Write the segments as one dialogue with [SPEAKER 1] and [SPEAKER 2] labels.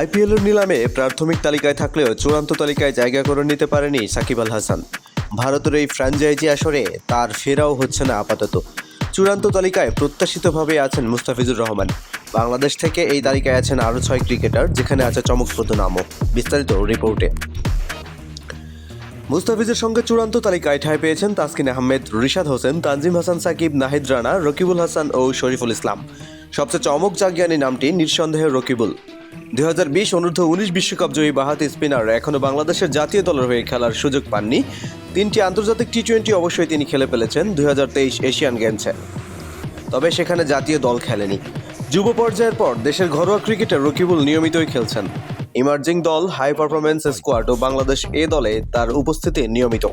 [SPEAKER 1] আইপিএলের নিলামে প্রাথমিক তালিকায় থাকলেও চূড়ান্ত তালিকায় জায়গা করে নিতে পারেনি সাকিব আল হাসান। ভারতের এই ফ্র্যাঞ্চাইজি আসরে তার ফেরাও হচ্ছে না আপাতত। চূড়ান্ত তালিকায় প্রত্যাশিতভাবে আছেন মুস্তাফিজুর রহমান। বাংলাদেশ থেকে এই তালিকায় আছেন আরও ছয় ক্রিকেটার, যেখানে আছে চমকপ্রদ নামও। বিস্তারিত রিপোর্টে। মুস্তাফিজের সঙ্গে চূড়ান্ত তালিকায় ঠাঁই পেয়েছেন তাসকিন আহমেদ, রিশাদ হোসেন, তানজিম হাসান সাকিব, নাহিদ রানা, রকিবুল হাসান ও শরীফুল ইসলাম। সবচেয়ে চমক জাগিয়ানি নামটি নিঃসন্দেহে রকিবুল। দুই হাজার বিশ অনূর্ধ্ব উনিশ বিশ্বকাপ জয়ী বাহাতি স্পিনার এখনও বাংলাদেশের জাতীয় দলের হয়ে খেলার সুযোগ পাননি। তিনটি আন্তর্জাতিক টি টোয়েন্টি অবশ্যই তিনি খেলে ফেলেছেন দুই হাজার তেইশ এশিয়ান গেমসে। তবে সেখানে জাতীয় দল খেলেনি। যুব পর্যায়ের পর দেশের ঘরোয়া ক্রিকেটার রকিবুল নিয়মিতই খেলছেন। ইমার্জিং দল হাই পারফরমেন্স স্কোয়াড ও বাংলাদেশ এ দলে তার উপস্থিতি নিয়মিত।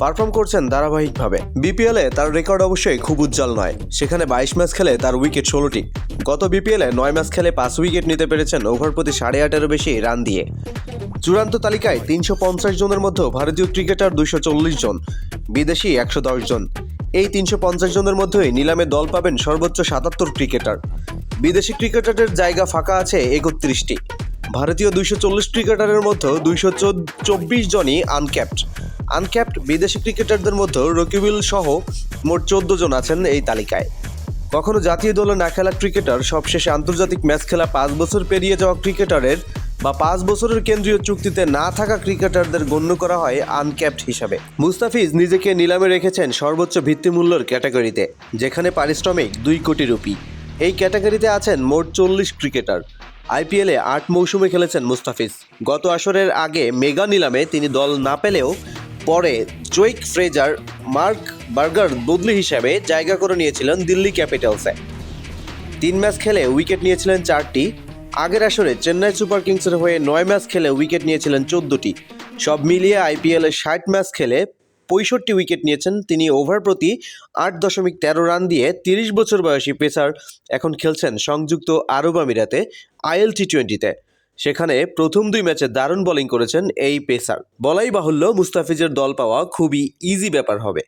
[SPEAKER 1] পারফর্ম করছেন ধারাবাহিকভাবে। বিপিএলে তার রেকর্ড অবশ্যই খুব উজ্জ্বল নয়। সেখানে বাইশ ম্যাচ খেলে তার উইকেট ষোলোটি। গত বিপিএলে নয় ম্যাচ খেলে পাঁচ উইকেট নিতে পেরেছেন ওভার প্রতি সাড়ে আটেরও বেশি রান দিয়ে। চূড়ান্ত তালিকায় তিনশো পঞ্চাশ জনের মধ্যে ভারতীয় ক্রিকেটার দুইশো চল্লিশ জন, বিদেশি একশো দশ জন। এই তিনশো পঞ্চাশ জনের মধ্যেই নিলামে দল পাবেন সর্বোচ্চ সাতাত্তর ক্রিকেটার। বিদেশি ক্রিকেটারের জায়গা ফাঁকা আছে একত্রিশটি। ভারতীয় দুইশো চল্লিশ ক্রিকেটারের মধ্যে দুইশো চব্বিশ জনই আনক্যাপ্ট আনক্যাপ্ট বিদেশি ক্রিকেটারদের মধ্যে রকিবুল সহ মোট চোদ্দ জন আছেন এই তালিকায়। কখনো জাতীয় দলে না খেলা ক্রিকেটার সবশেষে আন্তর্জাতিক ম্যাচ খেলা পাঁচ বছর পেরিয়ে যাওয়া ক্রিকেটারের বা পাঁচ বছরের কেন্দ্রীয় চুক্তিতে না থাকা ক্রিকেটারদের গণ্য করা হয় আনক্যাপ্ট হিসাবে। মুস্তাফিজ নিজেকে নিলামে রেখেছেন সর্বোচ্চ ভিত্তিমূল্যের ক্যাটাগরিতে, যেখানে পারিশ্রমিক দুই কোটি রুপি। এই ক্যাটাগরিতে আছেন মোট চল্লিশ ক্রিকেটার। আইপিএলে আট মৌসুমে খেলেছেন মুস্তাফিজ। গত আসরের আগে মেগা নিলামে তিনি দল না পেলেও পরে জোইক ফ্রেজার, মার্ক বার্গার বদলি হিসাবে জায়গা করে নিয়েছিলেন দিল্লি ক্যাপিটালসে। তিন ম্যাচ খেলে উইকেট নিয়েছিলেন চারটি। আগের আসরে চেন্নাই সুপার কিংসের হয়ে নয় ম্যাচ খেলে উইকেট নিয়েছিলেন চোদ্দটি। সব মিলিয়ে আইপিএলে ষাট ম্যাচ খেলে পঁয়ষট্টি উইকেট নিয়েছেন। তিনি ওভার প্রতি আট দশমিক তেরো রান দিয়ে তিরিশ বছর বয়সী পেসার এখন খেলছেন সংযুক্ত আরব আমিরাতে আইএল টি টোয়েন্টিতে সেখানে প্রথম দুই ম্যাচে দারুণ বোলিং করেছেন এই পেসার। বলাই বাহুল্য মুস্তাফিজের দল পাওয়া খুবই ইজি ব্যাপার হবে।